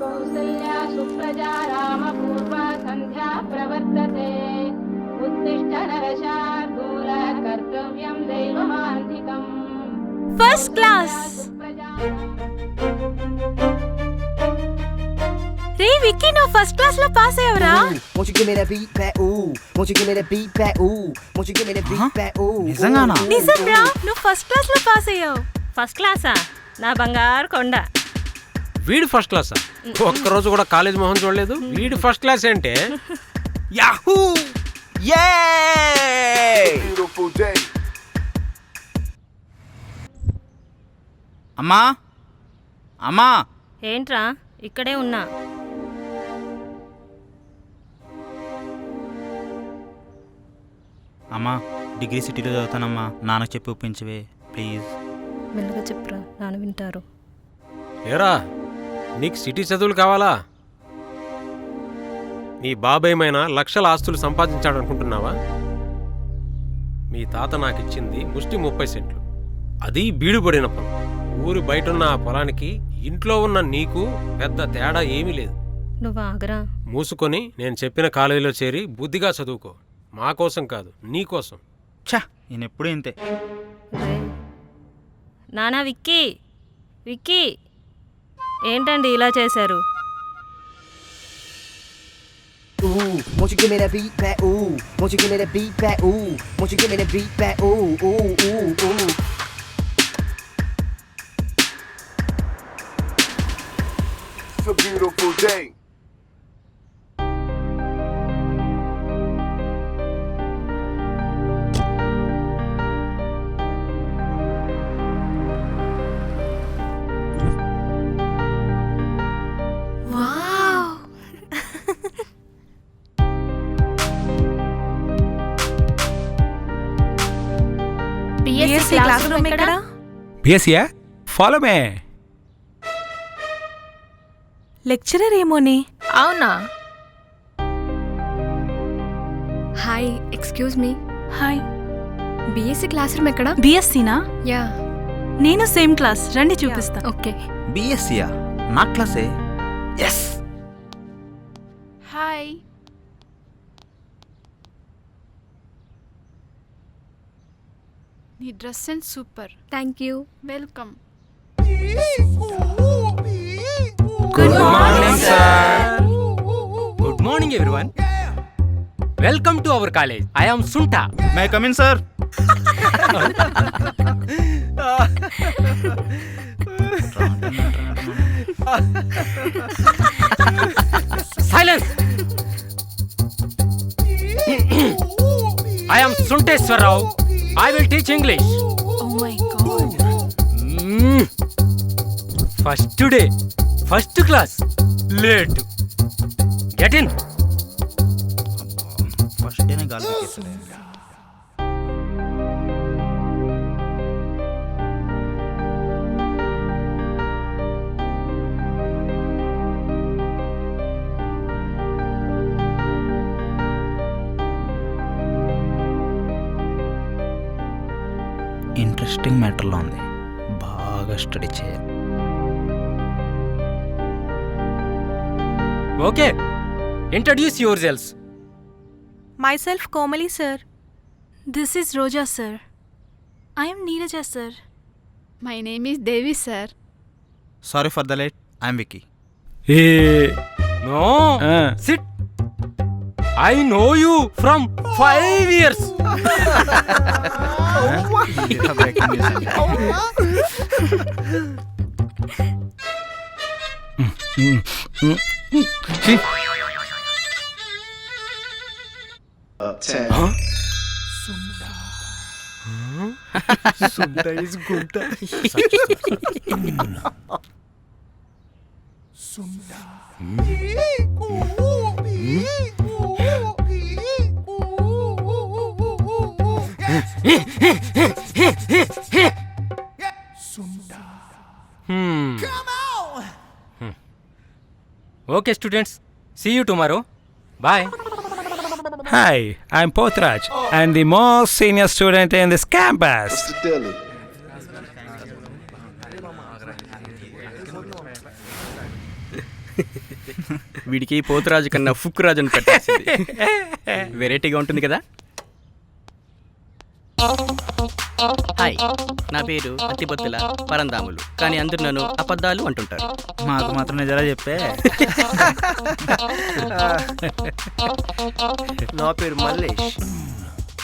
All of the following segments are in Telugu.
कौसल्या सुप्रजा रामपूर्वा सन्ध्या प्रवर्तते उत्तिष्ठ नरशार्दूल कर्तव्यं दैवमान्तिकम् ఫస్ట్ క్లాస్ రే విక్కీ నువ్వు ఫస్ట్ క్లాస్ లో పాస్ అయ్యవరా Won't you give me that beat back? Ooh. Won't you give me that beat back? Ooh. Won't you give me that beat back? Ooh. నిజంగానా? ooh, ooh, నిజం ooh. రా నువ్వు ఫస్ట్ క్లాస్ లో పాస్ అయ్యావు ఫస్ట్ క్లాసా నా బంగారు కొండ. వీడు ఫస్ట్ క్లాసా ఒక్కరోజు కూడా కాలేజ్ మొహం చూడలేదు. వీడు ఫస్ట్ క్లాస్ అంటే యాహూ యే. అమ్మా? అమ్మా? ఏంట్రా? ఇక్కడే ఉన్నా. అమ్మా డిగ్రీ సిటీలో చదువుతానమ్మా. నాన్నకు చెప్పి ఒప్పించవే ప్లీజ్. మెల్లగా చెప్పురా నాన్న వింటారు. ఏరా నీకు సిటీ చదువులు కావాలా? నీ బాబాయ్మైనా లక్షల ఆస్తులు సంపాదించాడు అనుకుంటున్నావా మీ తాత నాకు ఇచ్చింది ముష్టి ముప్పై సెంట్లు. అది బీడుపడిన పొలం. ఊరు బయటున్న ఆ పొలానికి ఇంట్లో ఉన్న నీకు పెద్ద తేడా ఏమీ లేదు. నువ్వు ఆగరా. మూసుకొని నేను చెప్పిన కాలేజీలో చేరి బుద్ధిగా చదువుకో. మా కోసం కాదు నీ కోసం. ఛా నేను ఎప్పుడూ ఇంతే. నానా విక్కీ విక్కీ ఏంటండి ఇలా చేశారు Ooh. Won't you give me that beat back? Ooh. Won't you give me that beat back? Ooh. Won't you give me that beat back? Ooh. Ooh. BSc class room ఎక్కడ? బిఎస్సియా ఫాలో మే లెక్చరర్ ఏమోని? అవునా? Hi excuse me hi BSc class room ఎక్కడ? బిఎస్సినా యా నేను సేమ్ క్లాస్ రండి చూపిస్తా. ఓకే బిఎస్సియా నా క్లాసే ఎస్ హాయ్ నీ dress sense super. Thank you welcome good morning good morning everyone welcome to our college I am Sunta may come in sir silence I am Sunteswararao I will teach English first day first class late get in first డేనే గాలి ఇంట్రెస్టింగ్ మ్యాటర్లో ఉంది. బాగా స్టడీ చేయాలి. Okay. Introduce yourselves myself Komali sir this is Roja sir I'm Neeraja sir my name is Devi sir sorry for the late I'm Vicky no. Sit I know you from five years Republic Museum. 음, 음, 음, 그치? Up 10. 어? 쏜다 is 쏜다 쏜다 쏜다 okay students see you tomorrow bye hi I'm Potraj and the most senior student in this campus వీడికి పోతురాజు కన్నా ఫుక్ రాజు అని పెట్టేసి వెరైటీగా ఉంటుంది కదా? హాయ్ నా పేరు అత్తిపత్తుల పరందాములు. కానీ అందరు నన్ను అబద్ధాలు అంటుంటారు. మాకు మాత్రం నిజాలే చెప్పే. నా పేరు మల్లేష్.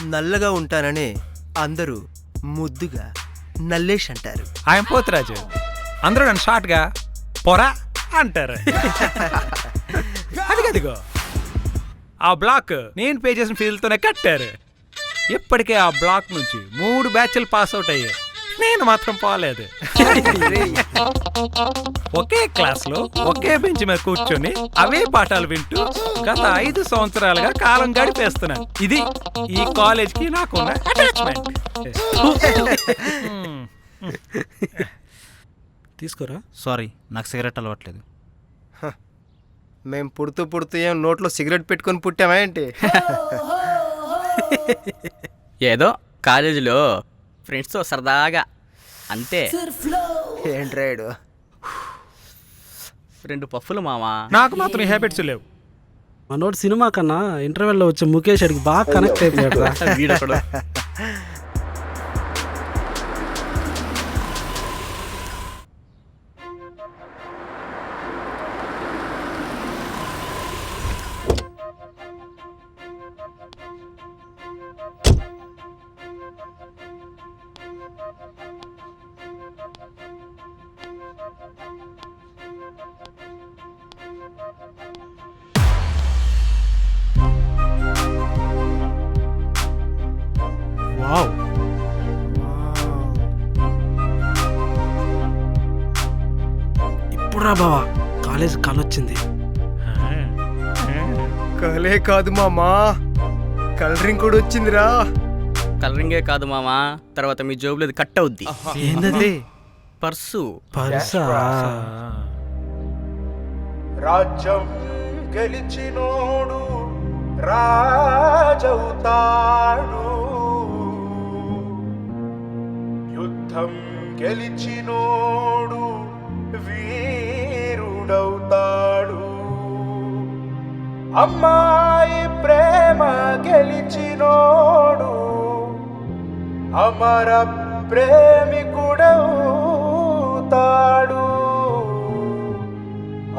నల్లగా ఉంటానని అందరూ ముద్దుగా నల్లేష్ అంటారు. ఆయన పోతురాజు. అందరూ నన్ను షార్ట్గా పొరా అంటారు. అది కదిగో. ఆ బ్లాక్ నేను పే చేసిన ఫీజులతోనే కట్టారు. ఇప్పటికే ఆ బ్లాక్ నుంచి మూడు బ్యాచ్లు పాస్ అవుట్ అయ్యాయి. నేను మాత్రం పోలేదు. ఒకే క్లాస్లో ఒకే బెంచ్ మీద కూర్చొని అవే పాఠాలు వింటూ గత ఐదు సంవత్సరాలుగా కాలం గడిపేస్తున్నాను. ఇది ఈ కాలేజ్కి నాకున్న అటాచ్మెంట్ తీసుకోరా? సారీ నాకు సిగరెట్ అలవాట్లేదు. మేం పుడుతూ పుడుతూ ఏం నోట్లో సిగరెట్ పెట్టుకొని పుట్టామా ఏంటి? ఏదో కాలేజీలో ఫ్రెండ్స్తో సరదాగా అంతే. ఏంట్రాయుడు రెండు పఫ్ఫులు మావా? నాకు మాత్రం హ్యాబిట్స్ లేవు. మనోడు సినిమా కన్నా ఇంటర్వెల్లో వచ్చే ముఖేష్ అడిగి బాగా కనెక్ట్ అయిపోయాడు. వీడొకడు. ఇప్పుడు రా బావా? కాలేజ్ కలొచ్చింది. కలే కాదు మామా. కలరింగ్ కూడా వచ్చిందిరా. కలరింగే కాదు మామా. తర్వాత మీ జోబులో ఇది కట్ అవుద్ది. ఏందది? పర్సు. పర్సా? రాజ్యం గెలిచినోడు రాజవుతాడు. యుద్ధం గెలిచినోడు వీరుడవుతాడు అమ్మాయి ప్రేమ గెలిచినోడు అమర ప్రేమికుడవుతాడు.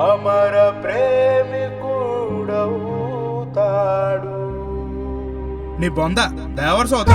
అమర ప్రేమికుడవుతాడు. నీ బొంద దేవర్స్ అవుతాడు